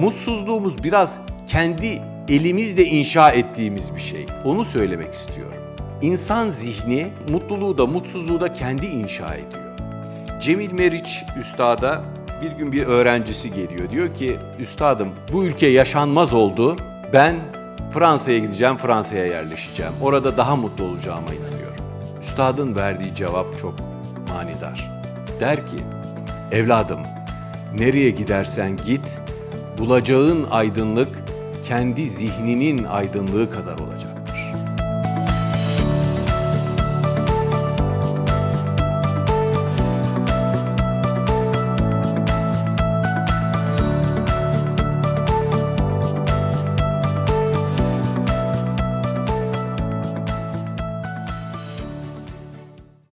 Mutsuzluğumuz biraz kendi elimizle inşa ettiğimiz bir şey. Onu söylemek istiyorum. İnsan zihni mutluluğu da mutsuzluğu da kendi inşa ediyor. Cemil Meriç Üstad'a bir gün bir öğrencisi geliyor. Diyor ki, Üstadım bu ülke yaşanmaz oldu. Ben Fransa'ya gideceğim, Fransa'ya yerleşeceğim. Orada daha mutlu olacağıma inanıyorum. Üstadın verdiği cevap çok manidar. Der ki, evladım nereye gidersen git, bulacağın aydınlık kendi zihninin aydınlığı kadar olacak.